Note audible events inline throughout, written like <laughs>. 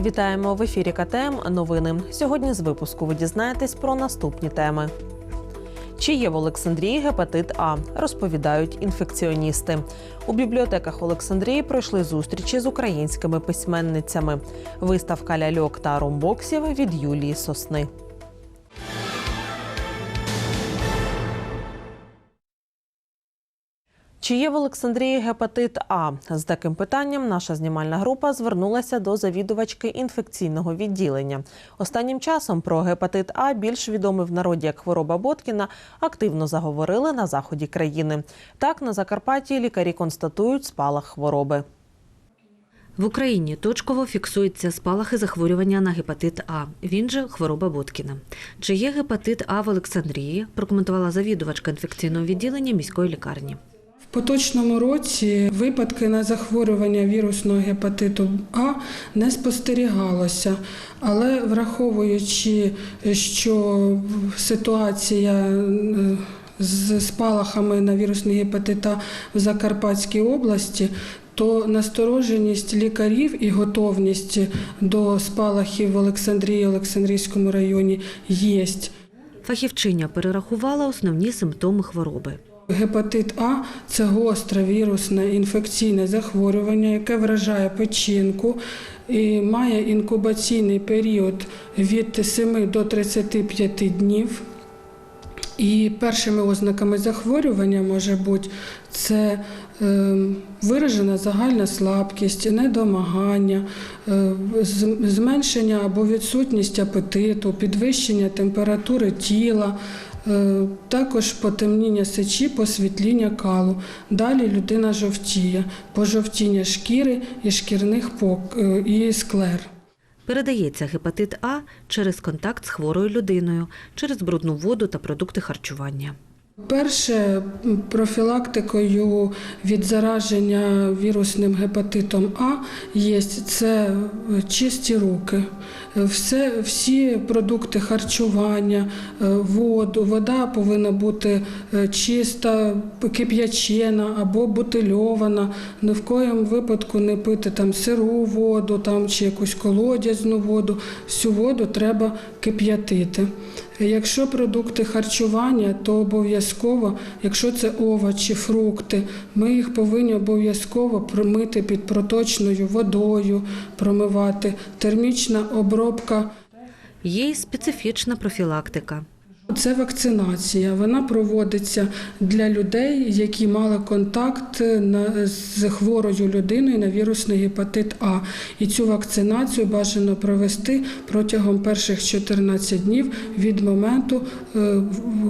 Вітаємо в ефірі КТМ. Новини. Сьогодні з випуску ви дізнаєтесь про наступні теми. Чи є в Олександрії гепатит А? Розповідають інфекціоністи. У бібліотеках Олександрії пройшли зустрічі з українськими письменницями. Виставка ляльок та румбоксів від Юлії Сосни. Чи є в Олександрії гепатит А? З таким питанням наша знімальна група звернулася до завідувачки інфекційного відділення. Останнім часом про гепатит А, більш відомий в народі як хвороба Боткіна, активно заговорили на заході країни. Так, на Закарпатті лікарі констатують спалах хвороби. В Україні точково фіксуються спалахи захворювання на гепатит А. Він же хвороба Боткіна. Чи є гепатит А в Олександрії? Прокоментувала завідувачка інфекційного відділення міської лікарні. Поточному році випадки на захворювання вірусного гепатиту А не спостерігалося, але враховуючи, що ситуація е, з спалахами на вірусний гепатит А в Закарпатській області, то настороженість лікарів і готовність до спалахів в Олександрії, Олександрійському районі є. Фахівчиня перерахувала основні симптоми хвороби. Гепатит А це гостре вірусне інфекційне захворювання, яке вражає печінку і має інкубаційний період від 7 до 35 днів. І першими ознаками захворювання може бути це е, виражена загальна слабкість, недомагання, е, зменшення або відсутність апетиту, підвищення температури тіла, також потемніння сечі, посвітління калу. Далі людина жовтіє, пожовтіння шкіри і шкірних пок е, і склер. Передається гепатит А через контакт з хворою людиною, через брудну воду та продукти харчування. Перше профілактикою від зараження вірусним гепатитом А є це е, чисті руки. Все, всі продукти харчування, е, воду, вода повинна бути е, чиста, кип'ячена або бутильована. Ні в коєму випадку не пити там сиру воду там, чи якусь колодязну воду. Всю воду треба кип'ятити. Якщо продукти харчування, то обов'язково, якщо це овочі, фрукти, ми їх повинні обов'язково промити під проточною водою, промивати. Термічна обробка Є й специфічна профілактика. Це вакцинація. Вона проводиться для людей, які мали контакт з хворою людиною на вірусний гепатит А. І цю вакцинацію бажано провести протягом перших 14 днів від моменту е,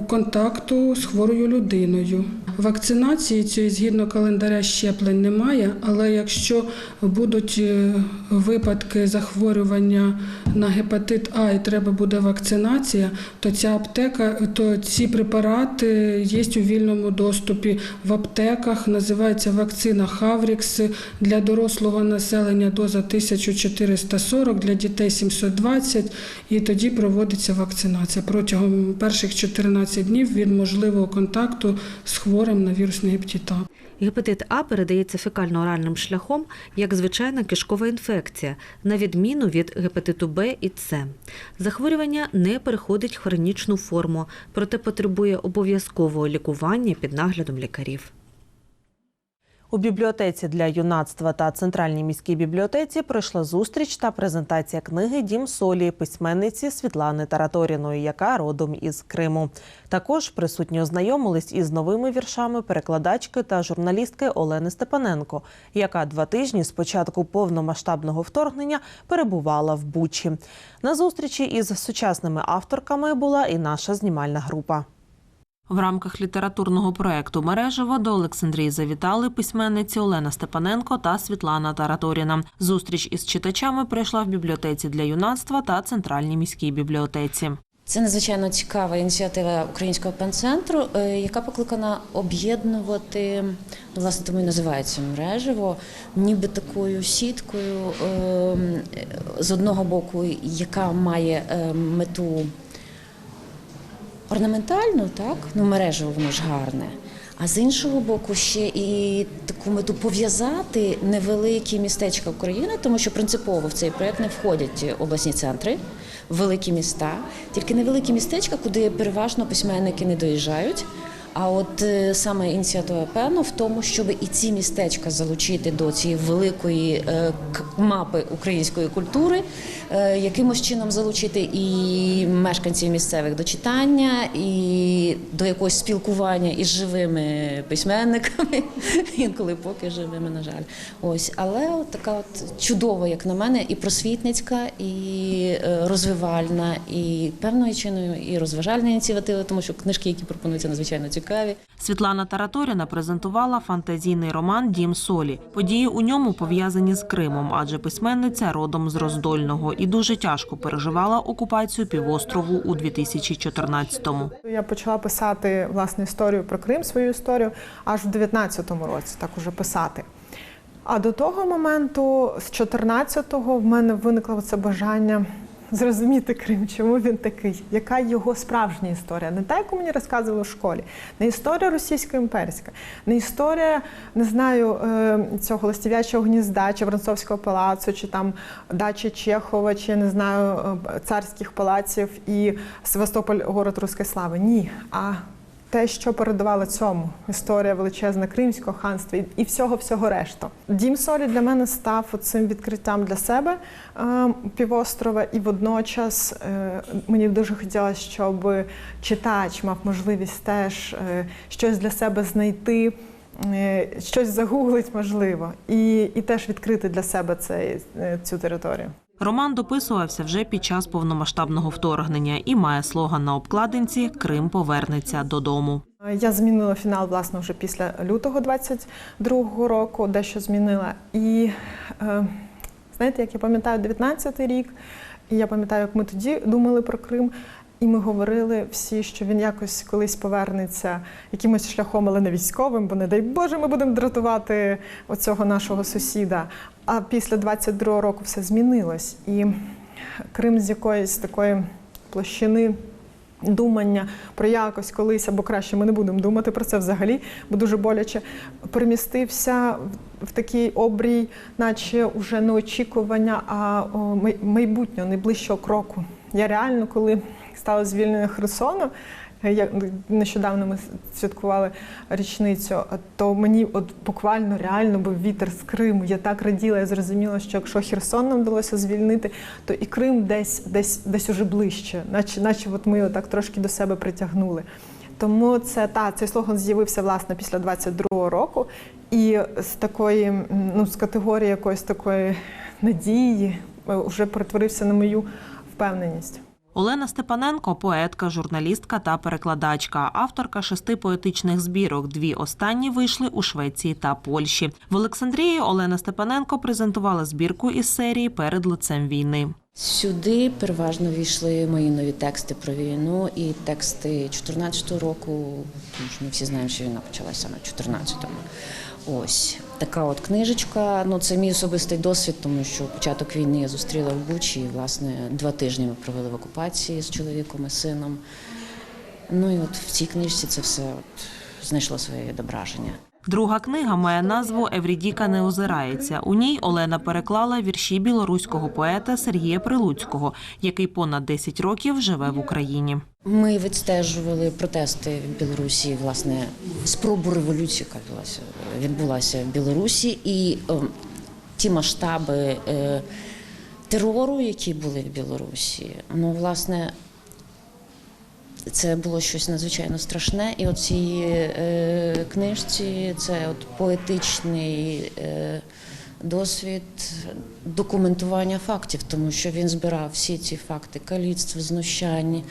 контакту з хворою людиною. Вакцинації цієї згідно календаря щеплень немає, але якщо будуть е, випадки захворювання на гепатит А і треба буде вакцинація, то ця аптека, то ці препарати є у вільному доступі в аптеках. Називається вакцина Хаврікс для дорослого населення доза 1440, для дітей 720, і тоді проводиться вакцинація протягом перших 14 днів від можливого контакту з хворим на вірусний гепатит. Гепатит А передається фекально-оральним шляхом як звичайна кишкова інфекція, на відміну від гепатиту Б і С. Захворювання не переходить хронічну форму, проте потребує обов'язкового лікування під наглядом лікарів. У бібліотеці для юнацтва та центральній міській бібліотеці пройшла зустріч та презентація книги Дім солі письменниці Світлани Тараторіної, яка родом із Криму. Також присутні ознайомились із новими віршами перекладачки та журналістки Олени Степаненко, яка два тижні з початку повномасштабного вторгнення перебувала в Бучі. На зустрічі із сучасними авторками була і наша знімальна група. В рамках літературного проекту Мережево до Олександрії завітали письменниці Олена Степаненко та Світлана Тараторіна. Зустріч із читачами пройшла в бібліотеці для юнацтва та центральній міській бібліотеці. Це надзвичайно цікава ініціатива Українського пенцентру, е, яка покликана об'єднувати, ну, власне, тому і називається мережево, ніби такою сіткою е, з одного боку, яка має е, мету орнаментально, так, ну мережево воно ж гарне. А з іншого боку, ще і таку мету пов'язати невеликі містечка України, тому що принципово в цей проект не входять обласні центри, великі міста, тільки невеликі містечка, куди переважно письменники не доїжджають. А от е, саме ініціатива певно в тому, щоб і ці містечка залучити до цієї великої е, мапи української культури, е, якимось чином залучити і мешканців місцевих до читання, і до якогось спілкування із живими письменниками, <laughs> інколи поки живими, на жаль. Ось, але от така от чудова, як на мене, і просвітницька, і розвивальна, і певною чиною і розважальна ініціатива, тому що книжки, які пропонуються, надзвичайно цікаві. Світлана Тараторіна презентувала фантазійний роман Дім Солі. Події у ньому пов'язані з Кримом, адже письменниця родом з Роздольного і дуже тяжко переживала окупацію півострову у 2014-му. Я почала писати власне історію про Крим, свою історію, аж в 19-му році, так уже писати. А до того моменту, з 14-го, в мене виникло це бажання зрозуміти Крим, чому він такий, яка його справжня історія, не та, яку мені розказували в школі, не історія російсько-імперська, не історія, не знаю, е, цього листів'ячого гнізда, чи Воронцовського палацу, чи там дачі Чехова, чи не знаю, е, царських палаців і Севастополь, город руської слави. Ні. А те, що передавало цьому історія величезна Кримського ханства і- і всього всього решту. Дім солі для мене став цим відкриттям для себе е, півострова, і водночас е, мені дуже хотілося, щоб читач мав можливість теж е, щось для себе знайти. е, Щось загуглить можливо, і, і теж відкрити для себе цей, цю територію. Роман дописувався вже під час повномасштабного вторгнення і має слоган на обкладинці Крим повернеться додому. Я змінила фінал власне вже після лютого 22-го року, дещо змінила. І е, знаєте, як я пам'ятаю 19-й рік, і я пам'ятаю, як ми тоді думали про Крим. І ми говорили всі, що він якось колись повернеться якимось шляхом, але не військовим, бо не дай Боже, ми будемо дратувати оцього нашого сусіда. А після 22-го року все змінилось. І Крим з якоїсь такої площини думання про якось колись, або краще ми не будемо думати про це взагалі, бо дуже боляче перемістився в, такий обрій, наче вже не очікування, а майбутнього, найближчого кроку. Я реально, коли стало звільнення Херсону, е, я, нещодавно ми святкували річницю, то мені от буквально реально був вітер з Криму. Я так раділа, я зрозуміла, що якщо Херсон нам вдалося звільнити, то і Крим десь десь десь уже ближче, наче, наче от ми його так трошки до себе притягнули. Тому це та цей слоган з'явився власне після 22-го року, і з такої, ну з категорії якоїсь такої надії е, вже перетворився на мою впевненість. Олена Степаненко поетка, журналістка та перекладачка, авторка шести поетичних збірок. Дві останні вийшли у Швеції та Польщі. В Олександрії Олена Степаненко презентувала збірку із серії перед лицем війни. Сюди переважно війшли мої нові тексти про війну і тексти 2014 року, тому що ми всі знаємо, що війна почалася саме в 2014-му. Ось така от книжечка. Ну це мій особистий досвід, тому що початок війни я зустріла в Бучі. І, власне, два тижні ми провели в окупації з чоловіком і сином. Ну і от в цій книжці це все от знайшло своє відображення. Друга книга має назву Еврідіка не озирається. У ній Олена переклала вірші білоруського поета Сергія Прилуцького, який понад 10 років живе в Україні. Ми відстежували протести в Білорусі, власне, спробу революції, яка відбулася, відбулася в Білорусі, і е, ті масштаби е, терору, які були в Білорусі, ну, власне, це було щось надзвичайно страшне. І оці е, книжці це от поетичний е, досвід документування фактів, тому що він збирав всі ці факти каліцтв, знущань,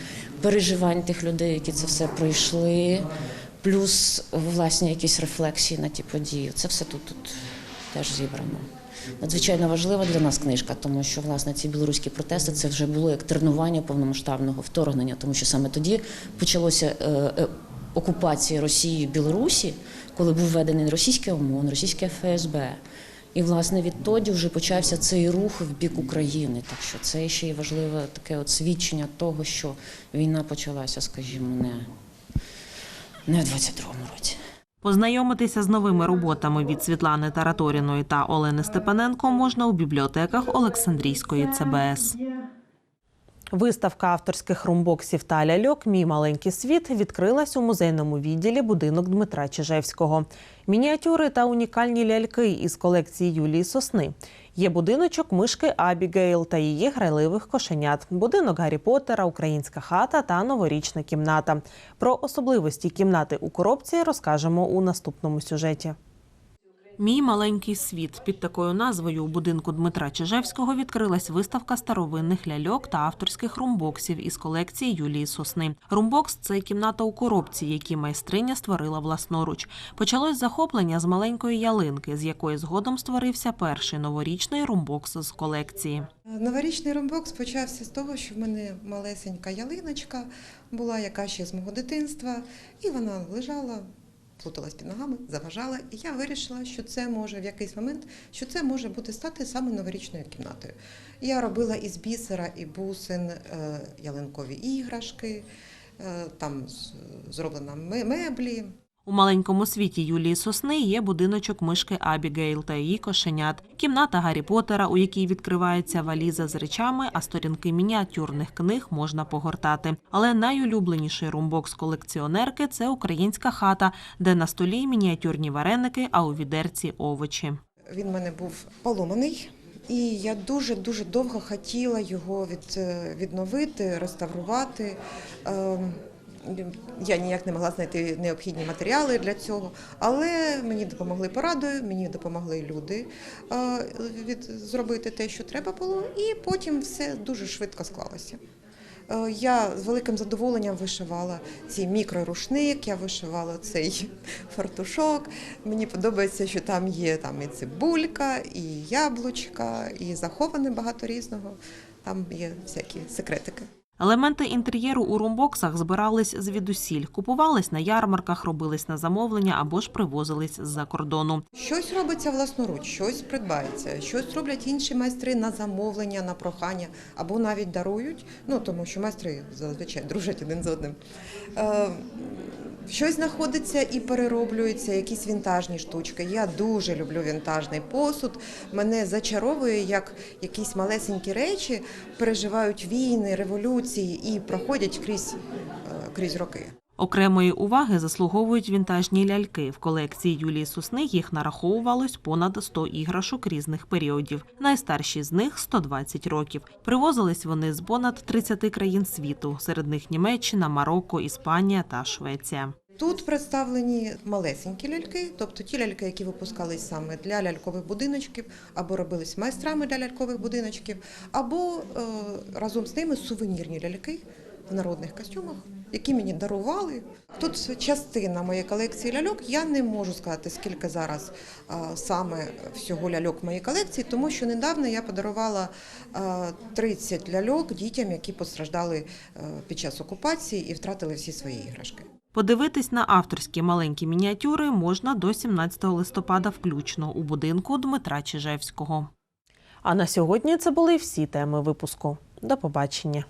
переживань тих людей, які це все пройшли, плюс власні якісь рефлексії на ті події. Це все тут, тут теж зібрано. Надзвичайно важлива для нас книжка, тому що власне ці білоруські протести це вже було як тренування повномасштабного вторгнення, тому що саме тоді почалося е, е, окупація Росії Білорусі, коли був введений російський ОМОН, російське ФСБ. І, власне, відтоді вже почався цей рух в бік України. Так що це ще й важливе таке от свідчення того, що війна почалася, скажімо, не, не в 22-му році. Познайомитися з новими роботами від Світлани Тараторіної та Олени Степаненко можна у бібліотеках Олександрійської ЦБС. Виставка авторських румбоксів та ляльок Мій маленький світ відкрилась у музейному відділі будинок Дмитра Чижевського. Мініатюри та унікальні ляльки із колекції Юлії Сосни. Є будиночок мишки Абігейл та її грайливих кошенят, будинок Гаррі Поттера, українська хата та новорічна кімната. Про особливості кімнати у коробці розкажемо у наступному сюжеті. Мій маленький світ під такою назвою у будинку Дмитра Чижевського відкрилась виставка старовинних ляльок та авторських румбоксів із колекції Юлії Сосни. Румбокс це кімната у коробці, які майстриня створила власноруч. Почалось захоплення з маленької ялинки, з якої згодом створився перший новорічний румбокс з колекції. Новорічний ромбокс почався з того, що в мене малесенька ялиночка була, яка ще з мого дитинства, і вона лежала, плуталась під ногами, заважала. І я вирішила, що це може в якийсь момент, що це може бути стати саме новорічною кімнатою. Я робила із бісера і бусин е, ялинкові іграшки, е, там з- зроблена ме- меблі. У маленькому світі Юлії Сосни є будиночок мишки Абігейл та її кошенят, кімната Гаррі Поттера, у якій відкривається валіза з речами, а сторінки мініатюрних книг можна погортати. Але найулюбленіший румбокс колекціонерки це українська хата, де на столі мініатюрні вареники, а у відерці овочі. Він в мене був поломаний, і я дуже дуже довго хотіла його від, відновити, реставрувати. Я ніяк не могла знайти необхідні матеріали для цього, але мені допомогли порадою, мені допомогли люди е, від, зробити те, що треба було, і потім все дуже швидко склалося. Е, Я з великим задоволенням вишивала цей мікрорушник, я вишивала цей фартушок. Мені подобається, що там є там і цибулька, і яблучка, і заховане багато різного. Там є всякі секретики. Елементи інтер'єру у румбоксах збирались звідусіль, купувались на ярмарках, робились на замовлення або ж привозились з-за кордону. Щось робиться власноруч, щось придбається, щось роблять інші майстри на замовлення, на прохання або навіть дарують. Ну тому що майстри зазвичай дружать один з одним. Е, Щось знаходиться і перероблюється, якісь вінтажні штучки. Я дуже люблю вінтажний посуд. Мене зачаровує, як якісь малесенькі речі переживають війни, революції і проходять крізь, е, крізь роки. Окремої уваги заслуговують вінтажні ляльки. В колекції Юлії Сосни їх нараховувалось понад 100 іграшок різних періодів. Найстарші з них 120 років. Привозились вони з понад 30 країн світу. Серед них Німеччина, Марокко, Іспанія та Швеція. Тут представлені малесенькі ляльки, тобто ті ляльки, які випускались саме для лялькових будиночків, або робились майстрами для лялькових будиночків, або е, разом з ними сувенірні ляльки в народних костюмах, які мені дарували. Тут частина моєї колекції ляльок. Я не можу сказати, скільки зараз е, саме всього ляльок в моїй колекції, тому що недавно я подарувала е, 30 ляльок дітям, які постраждали е, під час окупації і втратили всі свої іграшки. Подивитись на авторські маленькі мініатюри можна до 17 листопада включно у будинку Дмитра Чижевського. А на сьогодні це були всі теми випуску. До побачення.